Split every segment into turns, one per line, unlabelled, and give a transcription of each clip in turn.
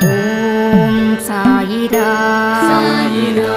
ஓம் சாயிரா
சாயிரா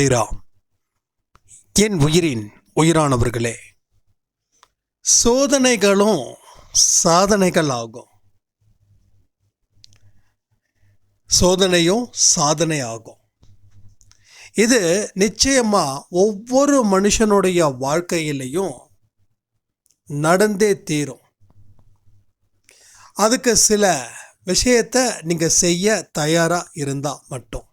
சைரா என் உயிரின் உயிரானவர்களே சோதனைகளும் சாதனைகள் ஆகும் சோதனையும் சாதனை ஆகும் இது நிச்சயமா ஒவ்வொரு மனுஷனுடைய வாழ்க்கையிலையும் நடந்தே தீரும். அதுக்கு சில விஷயத்தை நீங்க செய்ய தயாரா இருந்தா மட்டும்.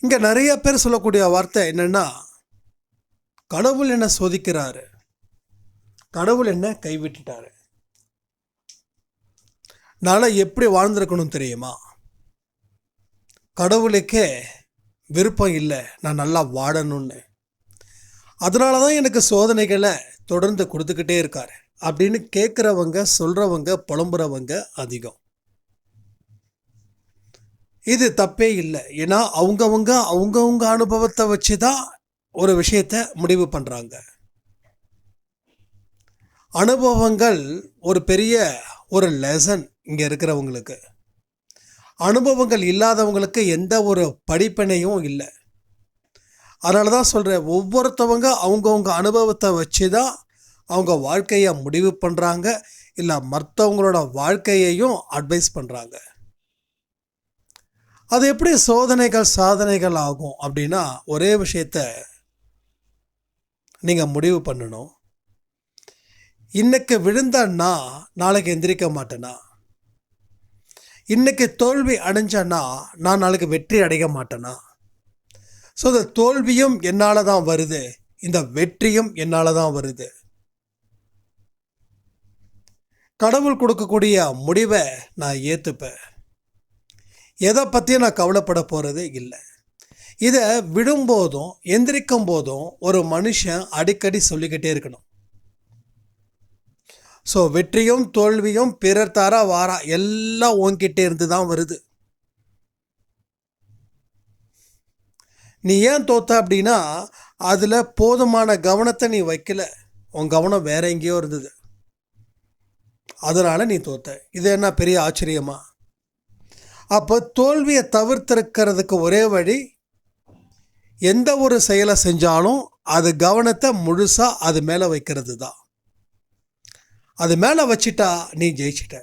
இங்கே நிறைய பேர் சொல்லக்கூடிய வார்த்தை என்னென்னா கடவுள் என்ன சோதிக்கிறாரு? கடவுள் என்ன கைவிட்டுட்டாரு? நான் எப்படி வாழ்ந்திருக்கணும் தெரியுமா? கடவுளுக்கே விருப்பம் இல்லை நான் நல்லா வாழணும்னு. அதனால தான் எனக்கு சோதனைகளை தொடர்ந்து கொடுத்துக்கிட்டே இருக்கார். அப்படின்னு கேட்குறவங்க சொல்கிறவங்க புலம்புறவங்க அதிகம். இது தப்பே இல்லை. ஏன்னா அவங்கவுங்க அவங்கவுங்க அனுபவத்தை வச்சு தான் ஒரு விஷயத்த முடிவு பண்ணுறாங்க அனுபவங்கள் ஒரு பெரிய ஒரு லெசன் இங்கே இருக்கிறவங்களுக்கு. அனுபவங்கள் இல்லாதவங்களுக்கு எந்த ஒரு படிப்பினையும் இல்லை. அதனால தான் சொல்கிறேன் ஒவ்வொருத்தவங்க அவங்கவுங்க அனுபவத்தை வச்சு தான் அவங்க வாழ்க்கையை முடிவு பண்ணுறாங்க இல்லை மற்றவங்களோட வாழ்க்கையையும் அட்வைஸ் பண்ணுறாங்க அது எப்படி சோதனைகள் சாதனைகள் ஆகும் அப்படின்னா ஒரே விஷயத்த நீங்கள் முடிவு பண்ணணும். இன்னைக்கு விழுந்தன்னா நாளைக்கு எந்திரிக்க மாட்டேனா? இன்னைக்கு தோல்வி அடைஞ்சேன்னா நான் நாளைக்கு வெற்றி அடைய மாட்டேனா? ஸோ இந்த தோல்வியும் என்னால் தான் வருது. இந்த வெற்றியும் என்னால் தான் வருது. கடவுள் கொடுக்கக்கூடிய முடிவை நான் ஏற்றுப்பேன் எதை பற்றியும் நான் கவலைப்பட போகிறதே இல்லை. இதை விடும்போதும் எந்திரிக்கும் போதும் ஒரு மனுஷன் அடிக்கடி சொல்லிக்கிட்டே இருக்கணும். ஸோ வெற்றியும் தோல்வியும் பிறர் தாரா வாரா எல்லாம் உன்கிட்டே இருந்து தான் வருது. நீ ஏன் தோத்த அப்படின்னா அதில் போதுமான கவனத்தை நீ வைக்கல. உன் கவனம் வேற எங்கேயோ இருந்தது. அதனால் நீ தோத்த. இது என்ன பெரிய ஆச்சரியமா? அப்போ தோல்வியை தவிர்த்திருக்கிறதுக்கு ஒரே வழி எந்த ஒரு செயலை செஞ்சாலும் அது கவனத்தை முழுசாக அது மேலே வைக்கிறது தான் அது மேலே வச்சிட்டா நீ ஜெயிச்சிட்ட.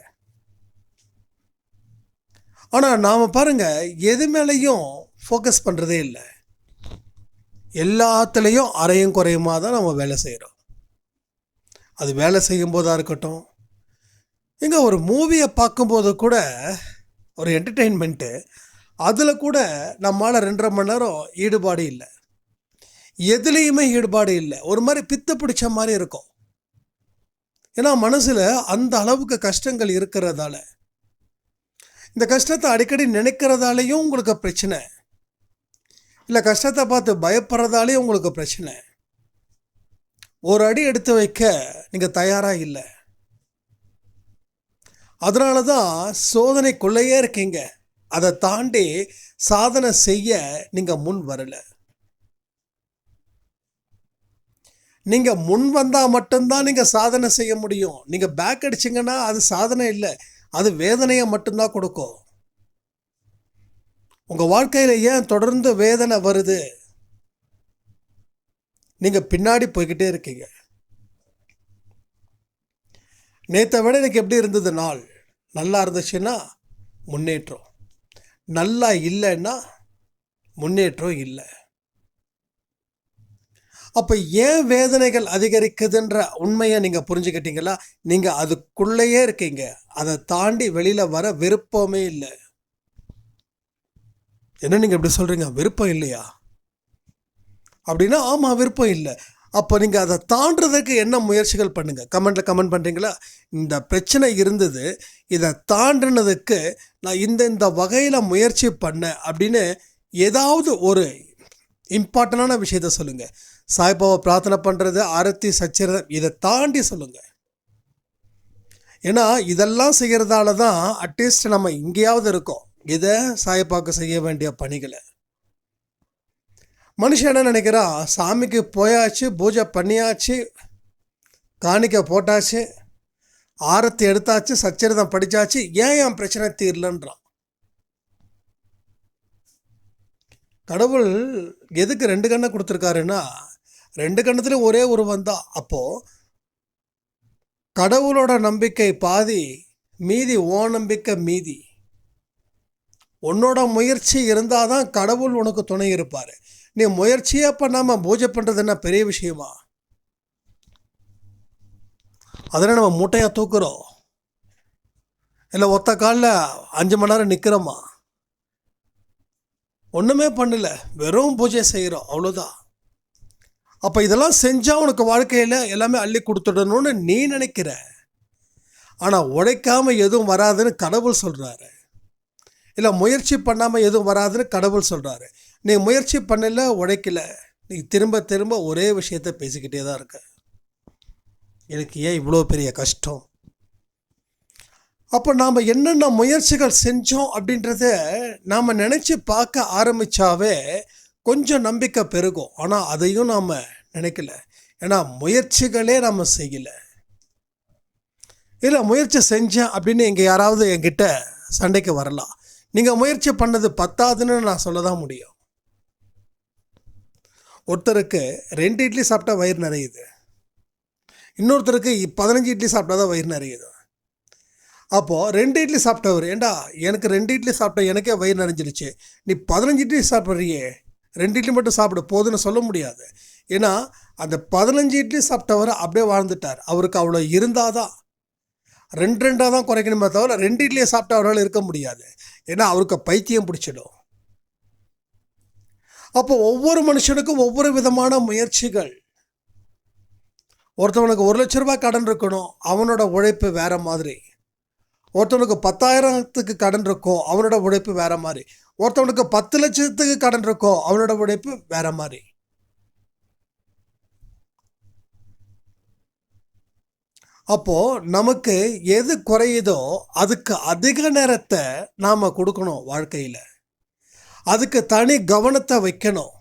ஆனால் நாம் பாருங்கள் எது மேலேயும் ஃபோக்கஸ் பண்ணுறதே இல்லை. எல்லாத்துலேயும் அறையும் குறையுமாக தான் நம்ம வேலை செய்கிறோம் அது வேலை செய்யும் போதாக இருக்கட்டும். இங்கே ஒரு மூவியை பார்க்கும்போது கூட ஒரு என்டர்டெயின்மெண்ட்டு அதில் கூட நம்மளால் ரெண்டரை மணி நேரம் ஈடுபாடு இல்லை. எதுலேயுமே ஈடுபாடு இல்லை. ஒரு மாதிரி பித்து பிடிச்ச மாதிரி இருக்கும். ஏன்னா மனசில் அந்த அளவுக்கு கஷ்டங்கள் இருக்கிறதால. இந்த கஷ்டத்தை அடிக்கடி நினைக்கிறதாலேயும் உங்களுக்கு பிரச்சனை. இல்லை கஷ்டத்தை பார்த்து பயப்படுறதாலேயும் உங்களுக்கு பிரச்சனை. ஒரு அடி எடுத்து வைக்க நீங்கள் தயாராக இல்லை. அதனால தான் சோதனைக்குள்ளேயே இருக்கீங்க. அதை தாண்டி சாதனை செய்ய நீங்கள் முன் வரல. நீங்கள் முன் வந்தால் மட்டும்தான் நீங்கள் சாதனை செய்ய முடியும். நீங்கள் பேக் அடிச்சிங்கன்னா அது சாதனை இல்லை. அது வேதனையை மட்டும்தான் கொடுக்கும். உங்கள் வாழ்க்கையில் ஏன் தொடர்ந்து வேதனை வருது? நீங்கள் பின்னாடி போய்கிட்டே இருக்கீங்க. நேற்றை விட எனக்கு எப்படி இருந்தது நாள்? நல்லா இருந்துச்சுன்னா முன்னேற்றம். நல்லா இல்லைன்னா முன்னேற்றம் இல்லை. அப்போ ஏன் வேதனைகள் அதிகரிக்குதுன்ற உண்மையை நீங்கள் புரிஞ்சுக்கிட்டீங்களா? நீங்கள் அதுக்குள்ளேயே இருக்கீங்க. அதை தாண்டி வெளியில் வர விருப்பமே இல்லை. என்ன நீங்கள் இப்படி சொல்கிறீங்க விருப்பம் இல்லையா? அப்படின்னா ஆமாம் விருப்பம் இல்லை. அப்போ நீங்கள் அதை தாண்டுறதுக்கு என்ன முயற்சிகள் பண்ணுங்கள் கமெண்ட்டில் கமெண்ட் பண்ணுறீங்களா இந்த பிரச்சனை இருந்தது இதை தாண்டினதுக்கு நான் இந்த இந்த வகையில் முயற்சி பண்ணேன் அப்படின்னு ஏதாவது ஒரு இம்பார்ட்டண்டான விஷயத்த சொல்லுங்கள் சாய்பாபா பிரார்த்தனை பண்ணுறது ஆரத்தி சச்சரிதம் இதை தாண்டி சொல்லுங்கள் ஏன்னா இதெல்லாம் செய்கிறதால தான் அட்லீஸ்ட் நம்ம இங்கேயாவது இருக்கோம். இதை சாய்பாவுக்கு செய்ய வேண்டிய பணிகளை. மனுஷன் என்ன நினைக்கிறான் சாமிக்கு போயாச்சு பூஜை பண்ணியாச்சு காணிக்க போட்டாச்சு ஆரத்தி எடுத்தாச்சு சச்சரிதம் படித்தாச்சு ஏன் என் பிரச்சனை தீரலன்றான்? கடவுள் எதுக்கு ரெண்டு கண்ணை கொடுத்துருக்காருன்னா ரெண்டு கண்ணத்துலேயும் ஒரே உருவம் தான். அப்போது கடவுளோட நம்பிக்கை பாதி மீதி ஓ நம்பிக்கை மீதி. உன்னோட முயற்சி இருந்தால் தான் கடவுள் உனக்கு துணை இருப்பார். நீ முயற்சியே பண்ணாமல் பூஜை பண்ணுறது என்ன பெரிய விஷயமா? அதனால் நம்ம மூட்டையாக தூக்குறோம். இல்லை ஒத்த காலில் அஞ்சு மணி நேரம் நிற்கிறோமா ஒன்றுமே பண்ணல. வெறும் பூஜை செய்கிறோம் அவ்வளோதான் அப்போ இதெல்லாம் செஞ்சால் உனக்கு வாழ்க்கையில் எல்லாமே அள்ளி கொடுத்துடணும்னு நீ நினைக்கிற. ஆனால் உழைக்காமல் எதுவும் வராதுன்னு கடவுள் சொல்கிறாரு இல்லை முயற்சி பண்ணாமல் எதுவும் வராதுன்னு கடவுள் சொல்கிறாரு நீ முயற்சி பண்ணல உழைக்கல. நீ திரும்ப திரும்ப ஒரே விஷயத்த பேசிக்கிட்டே தான் இருக்க. எனக்கு ஏன் இவ்வளோ பெரிய கஷ்டம்? அப்போ நாம் என்னென்ன முயற்சிகள் செஞ்சோம் அப்படின்றத நாம் நினச்சி பார்க்க ஆரம்பித்தாவே கொஞ்சம் நம்பிக்கை பெருகும். ஆனால் அதையும் நாம் நினைக்கல. ஏன்னா முயற்சிகளே நாம் செய்யலை. இல்லை முயற்சி செஞ்சேன் அப்படின்னு இங்கே யாராவது என்கிட்ட சண்டைக்கு வரலாம். நீங்கள் முயற்சி பண்ணது பத்தாதுன்னு நான் சொல்ல தான் முடியும். ஒருத்தருக்கு ரெண்டு இட்லி சாப்பிட்டா வயிறு நிறையுது. இன்னொருத்தருக்கு பதினஞ்சு இட்லி சாப்பிட்டா தான் வயிறு நிறையுது. அப்போது ரெண்டு இட்லி சாப்பிட்டவர் ஏண்டா எனக்கு ரெண்டு இட்லி சாப்பிட்டா எனக்கே வயிறு நிறைஞ்சிருச்சு. நீ பதினஞ்சு இட்லி சாப்பிட்றியே. ரெண்டு இட்லி மட்டும் சாப்பிட போதுன்னு சொல்ல முடியாது. ஏன்னா அந்த பதினஞ்சு இட்லி சாப்பிட்டவர் அப்படியே வாழ்ந்துட்டார். அவருக்கு அவ்வளோ இருந்தால் தான். ரெண்டு ரெண்டாக தான் குறைக்கணுமே தவிர ரெண்டு இட்லியை சாப்பிட்டவரால் இருக்க முடியாது. ஏன்னா அவருக்கு பைத்தியம் பிடிச்சிடும். அப்போ ஒவ்வொரு மனுஷனுக்கும் ஒவ்வொரு விதமான முயற்சிகள். ஒருத்தவனுக்கு ஒரு லட்ச ரூபாய் கடன் இருக்கணும் அவனோட உழைப்பு வேற மாதிரி. ஒருத்தவனுக்கு பத்தாயிரத்துக்கு கடன் இருக்கும் அவனோட உழைப்பு வேற மாதிரி. ஒருத்தவனுக்கு பத்து லட்சத்துக்கு கடன் இருக்கும் அவனோட உழைப்பு வேற மாதிரி. அப்போ நமக்கு எது குறையுதோ அதுக்கு அதிக நேரத்தை நாம் கொடுக்கணும் வாழ்க்கையில். அதுக்கு தனி கவனத்தை வைக்கணும்.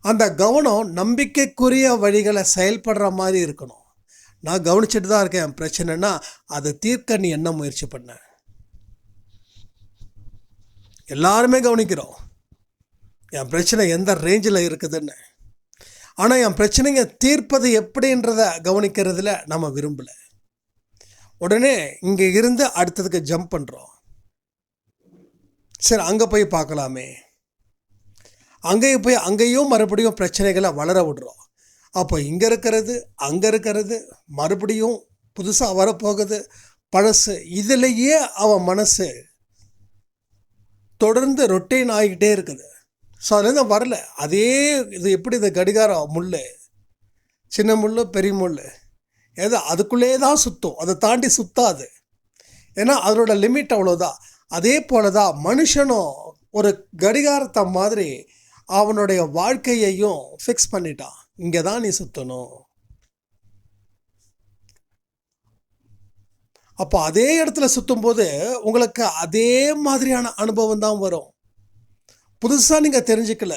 அந்த கவனம் நம்பிக்கைக்குரிய வழிகளை செயல்படுற மாதிரி இருக்கணும். நான் கவனிச்சுட்டு தான் இருக்கேன். என் பிரச்சனைனா அதை தீர்க்க நீ என்ன முயற்சி பண்ண? எல்லாருமே கவனிக்கிறோம். என் பிரச்சனை எந்த ரேஞ்சில் இருக்குதுன்னு. ஆனால் என் பிரச்சனைங்க தீர்ப்பது எப்படின்றத கவனிக்கிறதுல நம்ம விரும்பலை. உடனே இங்கே இருந்து அடுத்ததுக்கு ஜம்ப் பண்ணுறோம் சரி அங்கே போய் பார்க்கலாமே. அங்கேயும் போய் அங்கேயும் மறுபடியும் பிரச்சனைகளை வளர விடுறோம். அப்போ இங்கே இருக்கிறது அங்கே இருக்கிறது மறுபடியும் புதுசாக வரப்போகுது. பழசு இதிலேயே அவன் மனசு தொடர்ந்து ரொட்டீன் ஆகிக்கிட்டே இருக்குது. ஸோ அதுலேருந்து வரல. அதே இது எப்படி இந்த கடிகாரம் முள் சின்ன முள் பெரிய முள் ஏதோ அதுக்குள்ளே தான் சுற்றும் அதை தாண்டி சுத்தாது. ஏன்னா அதனோட லிமிட் அவ்வளோதான் அதே போல தான் மனுஷனும் ஒரு கடிகாரத்தை மாதிரி அவனுடைய வாழ்க்கையையும் ஃபிக்ஸ் பண்ணிட்டான். இங்கே தான் நீ சுற்றணும் அப்போ அதே இடத்துல சுற்றும்போது உங்களுக்கு அதே மாதிரியான அனுபவம் தான் வரும். புதுசாக நீங்கள் தெரிஞ்சுக்கல.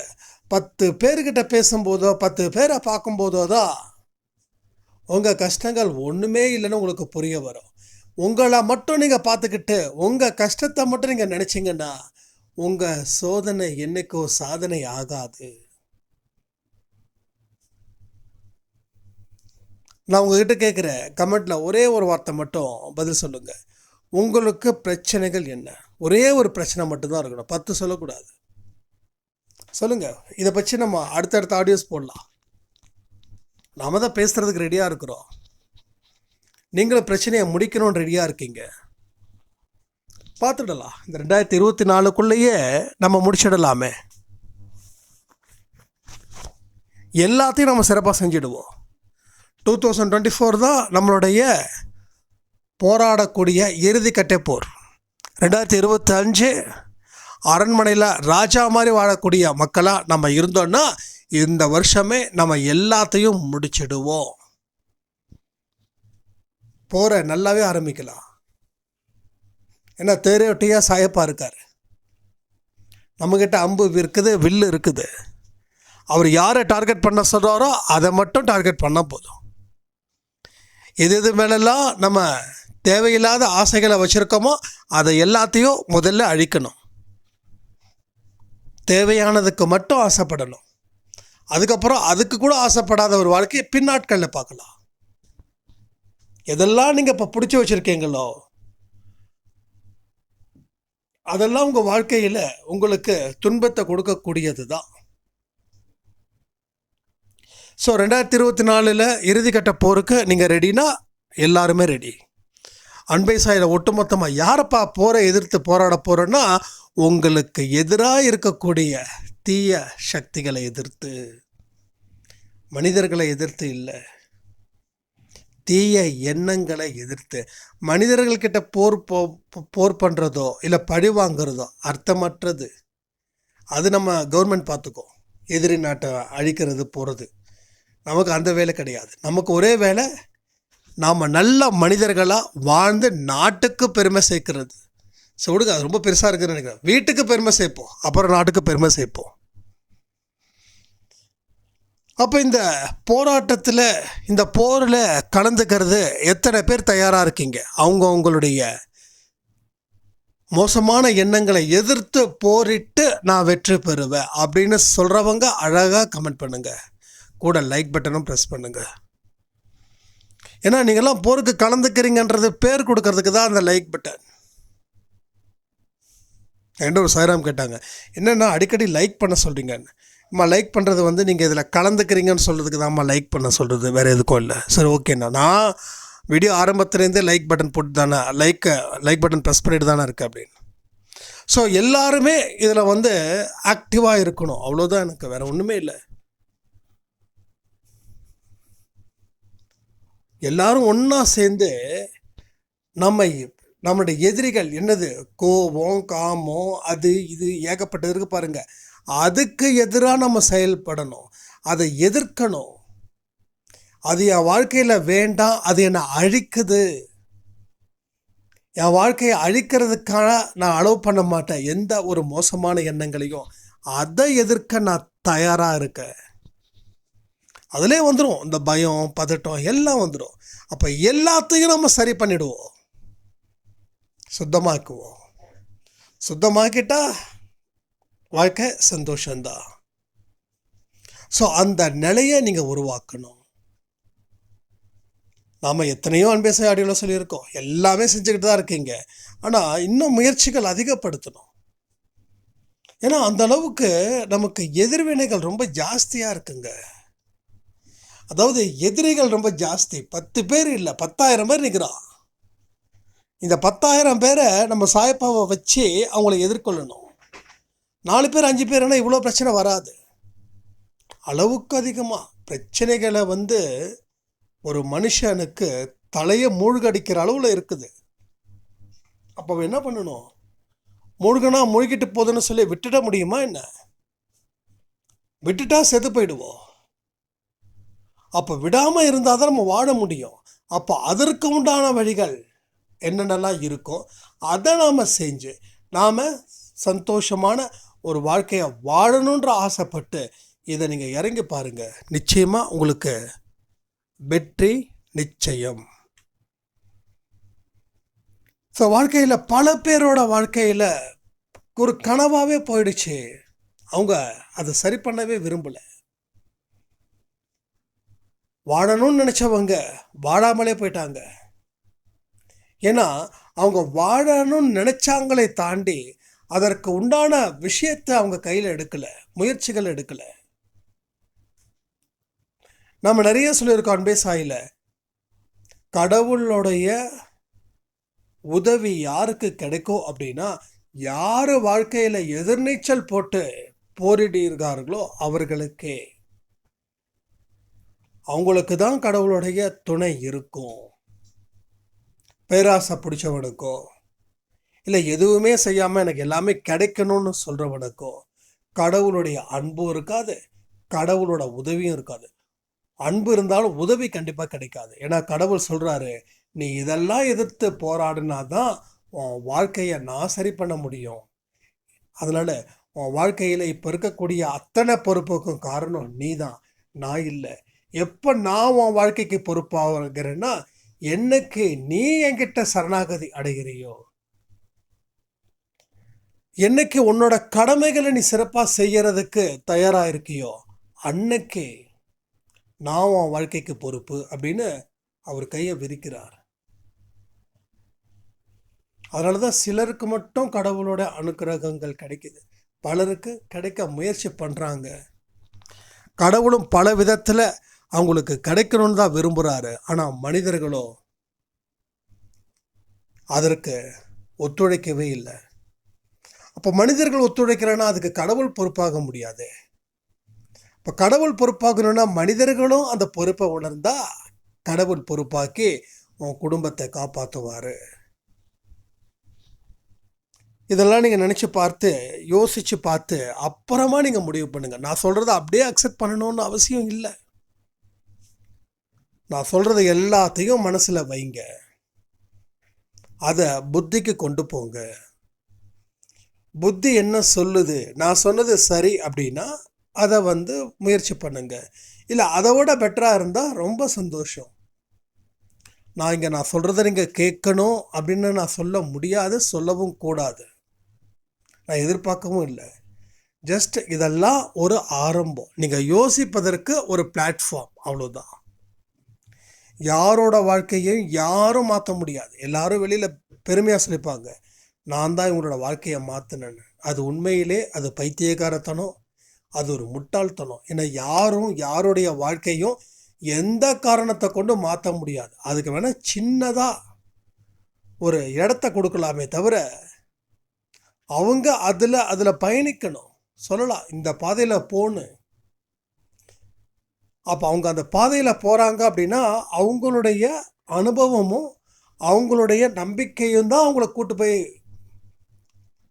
பத்து பேர்கிட்ட பேசும்போதோ பத்து பேரை பார்க்கும்போதோ தான் உங்கள் கஷ்டங்கள் ஒன்றுமே இல்லைன்னு உங்களுக்கு புரிய வரும். உங்களை மட்டும் நீங்கள் பார்த்துக்கிட்டு உங்கள் கஷ்டத்தை மட்டும் நீங்கள் நினச்சிங்கன்னா உங்கள் சோதனை என்னைக்கோ சாதனை ஆகாது. நான் உங்ககிட்ட கேட்குற கமெண்ட்டில் ஒரே ஒரு வார்த்தை மட்டும் பதில் சொல்லுங்கள் உங்களுக்கு பிரச்சனைகள் என்ன? ஒரே ஒரு பிரச்சனை மட்டும்தான் இருக்கணும். பத்து சொல்லக்கூடாது. சொல்லுங்கள் இதை பற்றி நம்ம அடுத்தடுத்த ஆடியோஸ் போடலாம். நாம தான் பேசுகிறதுக்கு ரெடியாக இருக்கிறோம். நீங்களும் பிரச்சனையை முடிக்கணும்னு ரெடியாக இருக்கீங்க. பார்த்துடலாம் இந்த ரெண்டாயிரத்தி இருபத்தி நாலுக்குள்ளேயே நம்ம முடிச்சிடலாமே. எல்லாத்தையும் நம்ம சிறப்பாக செஞ்சிடுவோம். டூ தௌசண்ட் டுவெண்ட்டி ஃபோர் தான் நம்மளுடைய போராடக்கூடிய இறுதிக்கட்டை போர். ரெண்டாயிரத்தி இருபத்தி அஞ்சு அரண்மனையில் ராஜா மாதிரி வாழக்கூடிய மக்களாக நம்ம இருந்தோன்னா இந்த வருஷமே நம்ம எல்லாத்தையும் முடிச்சிடுவோம். போகிற நல்லாவே ஆரம்பிக்கலாம். ஏன்னா தேரையொட்டியாக சாயப்பா இருக்கார். நம்மக்கிட்ட அம்பு இருக்குது வில்லு இருக்குது. அவர் யாரை டார்கெட் பண்ண சொல்கிறாரோ அதை மட்டும் டார்கெட் பண்ணால் போதும். எது எது மேலெல்லாம் நம்ம தேவையில்லாத ஆசைகளை வச்சுருக்கோமோ அதை எல்லாத்தையும் முதல்ல அழிக்கணும். தேவையானதுக்கு மட்டும் ஆசைப்படணும். அதுக்கப்புறம் அதுக்கு கூட ஆசைப்படாத ஒரு வாழ்க்கையை பின்னாட்களில் பார்க்கலாம். எதெல்லாம் நீங்கள் இப்போ பிடிச்சி வச்சுருக்கீங்களோ அதெல்லாம் உங்கள் வாழ்க்கையில் உங்களுக்கு துன்பத்தை கொடுக்கக்கூடியது தான் ஸோ ரெண்டாயிரத்தி இருபத்தி நாலில் இறுதிக்கட்ட போருக்கு நீங்கள் ரெடினா எல்லாருமே ரெடி அன்பை சாயில் ஒட்டுமொத்தமாக யாரப்பா போரை எதிர்த்து போராட போகிறோன்னா உங்களுக்கு எதிராக இருக்கக்கூடிய தீய சக்திகளை எதிர்த்து மனிதர்களை எதிர்த்து இல்லை. தீய எண்ணங்களை எதிர்த்து மனிதர்கள்கிட்ட போர் போ போர் பண்ணுறதோ இல்லை பழி வாங்குறதோ அர்த்தமற்றது. அது நம்ம கவர்மெண்ட் பார்த்துக்கோ எதிரி நாட்டை அழிக்கிறது போகிறது நமக்கு அந்த வேலை கிடையாது. நமக்கு ஒரே வேலை நாம் நல்ல மனிதர்களாக வாழ்ந்து நாட்டுக்கு பெருமை சேர்க்கிறது. ஸோ விடுங்க அது ரொம்ப பெருசாக இருக்குன்னு நினைக்கிறேன். வீட்டுக்கு பெருமை சேர்ப்போம் அப்புறம் நாட்டுக்கு பெருமை சேர்ப்போம். அப்போ இந்த போராட்டத்தில் இந்த போரில் கலந்துக்கிறது எத்தனை பேர் தயாராக இருக்கீங்க? அவங்க அவங்களுடைய மோசமான எண்ணங்களை எதிர்த்து போரிட்டு நான் வெற்றி பெறுவேன் அப்படின்னு சொல்கிறவங்க அழகாக கமெண்ட் பண்ணுங்கள் கூட லைக் பட்டனும் ப்ரெஸ் பண்ணுங்கள் ஏன்னா நீங்கள்லாம் போருக்கு கலந்துக்கிறீங்கன்றது பேர் கொடுக்கறதுக்கு தான் அந்த லைக் பட்டன் என்கிட்ட ஒரு சாய்ராம் கேட்டாங்க என்னென்னா அடிக்கடி லைக் பண்ண சொல்கிறீங்கன்னு அம்மா லைக் பண்ணுறது வந்து நீங்கள் இதில் கலந்துக்கிறீங்கன்னு சொல்கிறதுக்கு தான்மா லைக் பண்ண சொல்கிறது வேறு எதுக்கும் இல்லை. சரி ஓகேண்ணா நான் வீடியோ ஆரம்பத்துலேருந்தே லைக் பட்டன் போட்டு தானே லைக் லைக் பட்டன் ப்ரெஸ் பண்ணிட்டு தானே இருக்குது அப்படின்னு. ஸோ எல்லாருமே இதில் வந்து ஆக்டிவாக இருக்கணும். அவ்வளோதான் எனக்கு. வேறு ஒன்றுமே இல்லை. எல்லாரும் ஒன்றா சேர்ந்து நம்ம நம்மளுடைய எதிரிகள் என்னது? கோபம் காமம் அது இது ஏகப்பட்டது இருக்குது பாருங்கள் அதுக்கு எதிராக நம்ம செயல்படணும். அதை எதிர்க்கணும். அது என் வாழ்க்கையில் வேண்டாம் அது என்னை அழிக்குது. என் வாழ்க்கையை அழிக்கிறதுக்காக நான் அலோவ் பண்ண மாட்டேன். எந்த ஒரு மோசமான எண்ணங்களையும். அதை எதிர்க்க நான் தயாராக இருக்கேன். அதிலே வந்துடும் இந்த பயம் பதட்டம் எல்லாம் வந்துடும் அப்போ எல்லாத்தையும் நம்ம சரி பண்ணிடுவோம். சுத்தமாக்குவோம். சுத்தமாக்கிட்டா வாழ்க்கை சந்தோஷந்தான் ஸோ அந்த நிலையை நீங்கள் உருவாக்கணும். நாம் எத்தனையோ அன்பேசை ஆடியோவில் சொல்லியிருக்கோம். எல்லாமே செஞ்சுக்கிட்டு தான் இருக்கீங்க. ஆனால் இன்னும் முயற்சிகள் அதிகப்படுத்தணும். ஏன்னா அந்த அளவுக்கு நமக்கு எதிர்வினைகள் ரொம்ப ஜாஸ்தியாக இருக்குங்க. அதாவது எதிரிகள் ரொம்ப ஜாஸ்தி. பத்து பேர் இல்லை பத்தாயிரம் பேர் நிற்கிறான் இந்த பத்தாயிரம் பேரை நம்ம சாயப்பாவை வச்சு அவங்கள எதிர்கொள்ளணும். நாலு பேர் அஞ்சு பேர்னா இவ்வளோ பிரச்சனை வராது. அளவுக்கு அதிகமாக பிரச்சனைகளை வந்து ஒரு மனுஷனுக்கு தலையை மூழ்கடிக்கிற அளவில் இருக்குது. அப்போ என்ன பண்ணணும்? மூழ்கனா மூழ்கிட்டு போதுன்னு சொல்லி விட்டுட முடியுமா என்ன? விட்டுட்டா செத்து போயிடுவோம். அப்போ விடாமல் இருந்தால் தான் நம்ம வாழ முடியும். அப்போ அதற்கு உண்டான வழிகள் என்னென்னலாம் இருக்கும்? அதை நாம் செஞ்சு நாம் சந்தோஷமான ஒரு வாழ்க்கையை வாழணுன்ற ஆசைப்பட்டு இதை நீங்கள் இறங்கி பாருங்கள் நிச்சயமாக உங்களுக்கு வெற்றி நிச்சயம். ஸோ வாழ்க்கையில் பல பேரோட வாழ்க்கையில் ஒரு கனவாகவே போயிடுச்சு. அவங்க அதை சரி பண்ணவே விரும்பலை. வாழணும்னு நினச்சவங்க வாழாமலே போயிட்டாங்க. ஏன்னா அவங்க வாழணும்னு நினச்சாங்களே தாண்டி அதற்கு உண்டான விஷயத்தை அவங்க கையில் எடுக்கலை முயற்சிகள் எடுக்கலை. நம்ம நிறைய சொல்லியிருக்கோம் அன்பே சாயில். கடவுளுடைய உதவி யாருக்கு கிடைக்கும் அப்படின்னா யார் வாழ்க்கையில் எதிர்நீச்சல் போட்டு போரிடுகிறார்களோ அவர்களுக்கே. அவங்களுக்கு தான் கடவுளுடைய துணை இருக்கும். பேராசை பிடிச்சவனுக்கோ இல்லை எதுவுமே செய்யாமல் எனக்கு எல்லாமே கிடைக்கணும்னு சொல்கிறவனுக்கோ கடவுளுடைய அன்பும் இருக்காது கடவுளோட உதவியும் இருக்காது. அன்பு இருந்தாலும் உதவி கண்டிப்பாக கிடைக்காது. ஏன்னா கடவுள் சொல்கிறாரு நீ இதெல்லாம் எதிர்த்து போராடினா தான் உன் வாழ்க்கையை நான் சரி பண்ண முடியும். அதனால் உன் வாழ்க்கையில் இப்போ இருக்கக்கூடிய அத்தனை பொறுப்புக்கும் காரணம் நீ தான். நான் இல்லை. எப்போ நான் உன் வாழ்க்கைக்கு பொறுப்பாகிறேன்னா என்னைக்கு நீ என்கிட்ட சரணாகதி அடைகிறியோ என்னைக்கு உன்னோட கடமைகளை நீ சிறப்பாக செய்கிறதுக்கு தயாராக இருக்கியோ அன்னைக்கே நான் உன் வாழ்க்கைக்கு பொறுப்பு அப்படின்னு அவர் கையை விரிக்கிறார். அதனால தான் சிலருக்கு மட்டும் கடவுளோட அனுக்கிரகங்கள் கிடைக்குது. பலருக்கு கிடைக்க முயற்சி பண்ணுறாங்க கடவுளும் பல விதத்தில் அவங்களுக்கு கிடைக்கணும்னு தான் விரும்புகிறாரு ஆனால் மனிதர்களோ அதற்கு ஒத்துழைக்கவே இல்லை. அப்போ மனிதர்கள் ஒத்துழைக்கிறேன்னா அதுக்கு கடவுள் பொறுப்பாக முடியாது. இப்போ கடவுள் பொறுப்பாகணும்னா மனிதர்களும் அந்த பொறுப்பை உணர்ந்தா கடவுள் பொறுப்பாக்கி உன் குடும்பத்தை காப்பாற்றுவார் இதெல்லாம் நீங்கள் நினச்சி பார்த்து யோசித்து பார்த்து அப்புறமா நீங்கள் முடிவு பண்ணுங்கள் நான் சொல்கிறத அப்படியே அக்செப்ட் பண்ணணும்னு அவசியம் இல்லை. நான் சொல்கிறத எல்லாத்தையும் மனசில் வைங்க. அதை புத்திக்கு கொண்டு போங்க. புத்தி என்ன சொல்லுது? நான் சொன்னது சரி அப்படின்னா அதை வந்து முயற்சி பண்ணுங்க. இல்லை அதை விட பெட்டராக இருந்தால் ரொம்ப சந்தோஷம். நான் இங்கே நான் சொல்கிறத நீங்கள் கேட்கணும் அப்படின்னு நான் சொல்ல முடியாது சொல்லவும் கூடாது. நான் எதிர்பார்க்கவும் இல்லை. ஜஸ்ட் இதெல்லாம் ஒரு ஆரம்பம். நீங்கள் யோசிப்பதற்கு ஒரு பிளாட்ஃபார்ம் அவ்வளோதான் யாரோட வாழ்க்கையும் யாரும் மாற்ற முடியாது. எல்லாரும் வெளியில் பெருமையாக சொல்லிப்பாங்க. நான் தான் இவங்களோட வாழ்க்கையை மாற்றினேன்னு அது உண்மையிலே அது பைத்தியக்காரத்தனம் அது ஒரு முட்டாள்தனம். ஏன்னா யாரும் யாருடைய வாழ்க்கையும் எந்த காரணத்தை கொண்டு மாற்ற முடியாது. அதுக்கு வேணால் சின்னதாக ஒரு இடத்த கொடுக்கலாமே தவிர அவங்க அதில் அதில் பயணிக்கணும். சொல்லலாம் இந்த பாதையில் போன்னு. அப்போ அவங்க அந்த பாதையில் போகிறாங்க அப்படின்னா அவங்களுடைய அனுபவமும் அவங்களுடைய நம்பிக்கையும் தான் அவங்கள கூட்டு போய்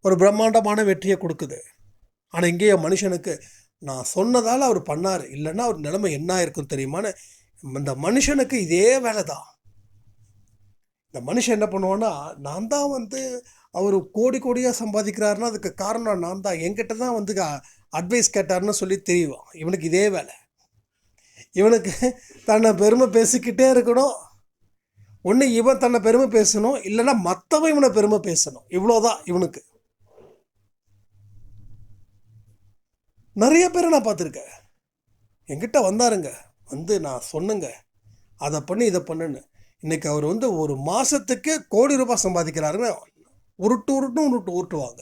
ஒரு பிரம்மாண்டமான வெற்றியை கொடுக்குது. ஆனால் இங்கேயே மனுஷனுக்கு நான் சொன்னதால் அவர் பண்ணார். இல்லைன்னா அவர் நிலைமை என்ன இருக்கும் தெரியுமான்னு இந்த மனுஷனுக்கு இதே வேலை தான் இந்த மனுஷன் என்ன பண்ணுவான்னா நான் தான் வந்து அவர் கோடி கோடியாக சம்பாதிக்கிறாருன்னா அதுக்கு காரணம் நான் தான். என்கிட்ட தான் வந்து அட்வைஸ் கேட்டாருன்னு சொல்லி தெரியும். இவனுக்கு இதே வேலை. இவனுக்கு தன்னை பெருமை பேசிக்கிட்டே இருக்கணும். ஒன்று இவன் தன்னை பெருமை பேசணும். இல்லைன்னா மற்றவன் இவனை பெருமை பேசணும். இவ்வளோதான் இவனுக்கு. நிறைய பேரை நான் பார்த்துருக்கேன். என்கிட்ட வந்தாருங்க. வந்து நான் சொன்னேங்க. அதை பண்ணி இதை பண்ணுன்னு. இன்னைக்கு அவர் வந்து ஒரு மாதத்துக்கு கோடி ரூபாய் சம்பாதிக்கிறாருன்னு உருட்டு உருட்டும் உருட்டு உருட்டுவாங்க.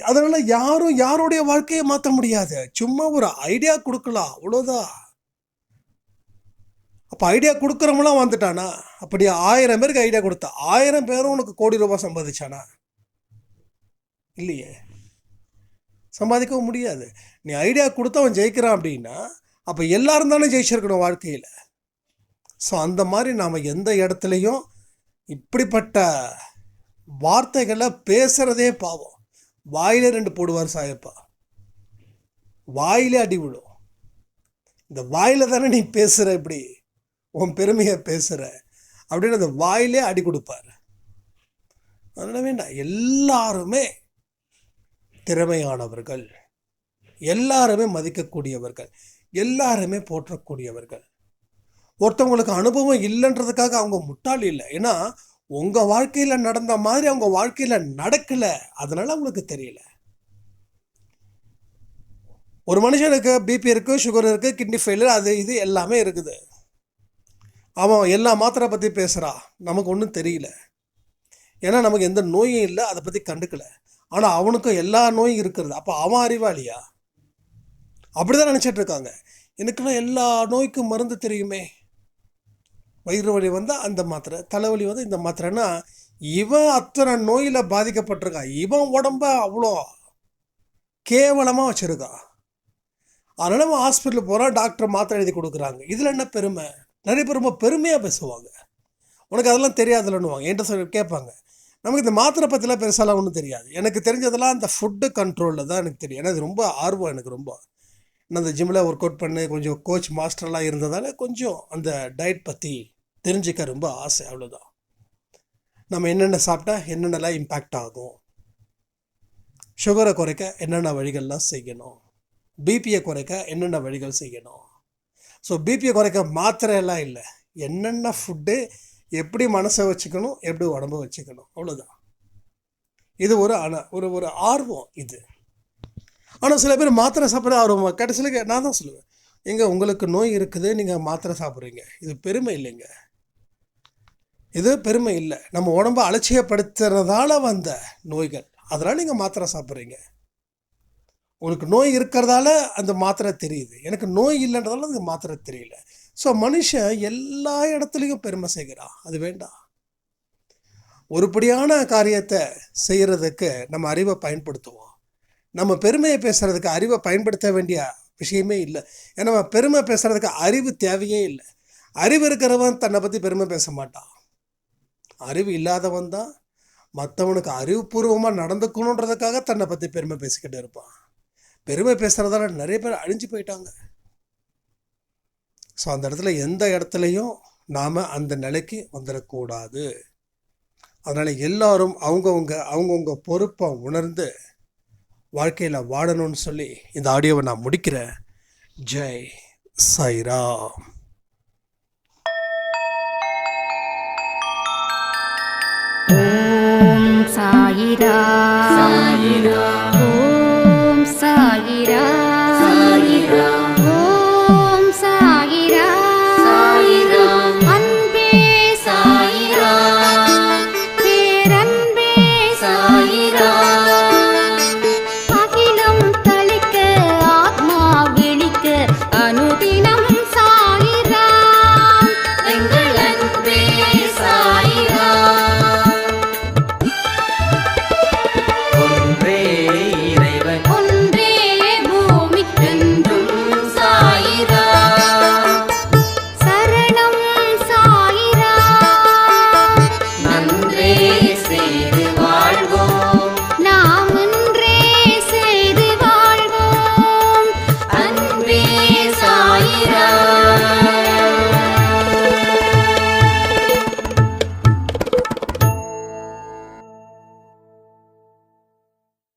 அதனால் யாரும் யாருடைய வாழ்க்கையை மாற்ற முடியாது. சும்மா ஒரு ஐடியா கொடுக்கலாம். அவ்வளோதான் அப்போ ஐடியா கொடுக்குறவங்களாம் வந்துட்டானா அப்படி ஆயிரம் பேருக்கு ஐடியா கொடுத்தா. ஆயிரம் பேரும் உனக்கு கோடி ரூபாய் சம்பாதிச்சானா? இல்லையே. சம்பாதிக்கவும் முடியாது. நீ ஐடியா கொடுத்து அவன் ஜெயிக்கிறான் அப்படின்னா அப்போ எல்லாரும் தானே ஜெயிச்சிருக்கணும் வாழ்க்கையில். ஸோ அந்த மாதிரி நாம் எந்த இடத்துலையும் இப்படிப்பட்ட வார்த்தைகளை பேசுகிறதே பாவம். வாயிலே ரெண்டு போடுவார் சாயப்பா. வாயிலே அடி விழும். இந்த வாயில தானே நீ பேசுகிற இப்படி? உன் பெருமையை பேசுகிற அப்படின்னு அந்த வாயிலே அடி கொடுப்பார். அதனால வேண்டாம் எல்லாருமே திறமையானவர்கள். எல்லாருமே மதிக்கக்கூடியவர்கள். எல்லாருமே போற்றக்கூடியவர்கள். ஒருத்தவங்களுக்கு அனுபவம் இல்லைன்றதுக்காக அவங்க முட்டாள் இல்லை. ஏன்னா உங்கள் வாழ்க்கையில் நடந்த மாதிரி அவங்க வாழ்க்கையில் நடக்கலை. அதனால் அவங்களுக்கு தெரியல. ஒரு மனுஷனுக்கு பிபி இருக்குது சுகர் இருக்குது கிட்னி ஃபெயிலியர் அது இது எல்லாமே இருக்குது. அவன் எல்லா மாத்திரை பற்றி பேசுகிறான் நமக்கு ஒன்றும் தெரியல. ஏன்னா நமக்கு எந்த நோயும் இல்லை. அதை பற்றி கண்டுக்கலை. ஆனால் அவனுக்கும் எல்லா நோயும் இருக்கிறது. அப்போ அவன் அறிவாளியா? அப்படி தான் நினச்சிட்டு இருக்காங்க எனக்குலாம் எல்லா நோய்க்கும் மருந்து தெரியுமே. வயிறு வலி வந்தால் அந்த மாத்திரை தலைவலி வந்து இந்த மாத்திரைன்னா இவன் அத்தனை நோயில் பாதிக்கப்பட்டிருக்கான். இவன் உடம்ப அவ்வளோ கேவலமாக வச்சுருக்கான். அதனால் அவன் ஹாஸ்பிட்டல் போகிறான் டாக்டர் மாத்திரை எழுதி கொடுக்குறாங்க. இதில் என்ன பெருமை? நிறைய பேர் ரொம்ப பெருமையாக பேசுவாங்க. உனக்கு அதெல்லாம் தெரியாதுல்லன்னுவாங்க என்கிட்ட சொல்லி கேட்பாங்க. நமக்கு இந்த மாத்திரை பற்றிலாம் பெருசாலாம் ஒன்றும் தெரியாது. எனக்கு தெரிஞ்சதெல்லாம் அந்த ஃபுட்டு கண்ட்ரோலில் தான் எனக்கு தெரியும். ஏன்னா இது ரொம்ப ஆர்வம் எனக்கு ரொம்ப. நான் அந்த ஜிம்மில் ஒர்க் அவுட் பண்ண கொஞ்சம் கோச் மாஸ்டர்லாம் இருந்ததால் கொஞ்சம் அந்த டயட் பற்றி தெரிஞ்சுக்க ரொம்ப ஆசை. அவ்வளோதான் நம்ம என்னென்ன சாப்பிட்டா என்னென்னலாம் இம்பேக்ட் ஆகும்? சுகரை குறைக்க என்னென்ன வழிகள்லாம் செய்யணும்? பிபியை குறைக்க என்னென்ன வழிகள் செய்யணும்? ஸோ பிபியை குறைக்க மாத்திரை எல்லாம் இல்லை. என்னென்ன ஃபுட்டு எப்படி மனசை வச்சுக்கணும் எப்படி உடம்ப வச்சுக்கணும். அவ்வளோதான் இது ஒரு அன ஒரு ஒரு ஆர்வம் இது. ஆனால் சில பேர் மாத்திரை சாப்பிட ஆர்வம் கடைசியில் நான் தான் சொல்லுவேன். எங்க உங்களுக்கு நோய் இருக்குது நீங்கள் மாத்திரை சாப்பிட்றீங்க. இது பெருமை இல்லைங்க. இது பெருமை இல்லை. நம்ம உடம்ப அலட்சியப்படுத்துறதால வந்த நோய்கள். அதனால் நீங்கள் மாத்திரை சாப்பிட்றீங்க. உங்களுக்கு நோய் இருக்கிறதால அந்த மாத்திரை தெரியுது. எனக்கு நோய் இல்லைன்றதால அந்த மாத்திரை தெரியல. ஸோ மனுஷன் எல்லா இடத்துலையும் பெருமை செய்கிறான். அது வேண்டாம். ஒருபடியான காரியத்தை செய்கிறதுக்கு நம்ம அறிவை பயன்படுத்துவோம். நம்ம பெருமையை பேசுகிறதுக்கு அறிவை பயன்படுத்த வேண்டிய விஷயமே இல்லை. ஏன்னா நம்ம பெருமை பேசுகிறதுக்கு அறிவு தேவையே இல்லை. அறிவு இருக்கிறவன் தன்னை பற்றி பெருமை பேச மாட்டான். அறிவு இல்லாதவன் தான். மற்றவனுக்கு அறிவுபூர்வமாக நடந்துக்கணுன்றதுக்காக தன்னை பற்றி பெருமை பேசிக்கிட்டு இருப்பான். பெருமை பேசுகிறதால நிறைய பேர் அழிஞ்சு போயிட்டாங்க. ஸோ அந்த இடத்துல எந்த இடத்துலையும் நாம் அந்த நிலைக்கு வந்துடக்கூடாது. அதனால் எல்லாரும் அவங்கவுங்க அவங்கவுங்க பொறுப்பை உணர்ந்து வாழ்க்கையில் வாழணும்னு சொல்லி இந்த ஆடியோவை நான் முடிக்கிறேன். ஜெய் சாய்ராம்.
சாயிரா சாயிரா
சாயிரா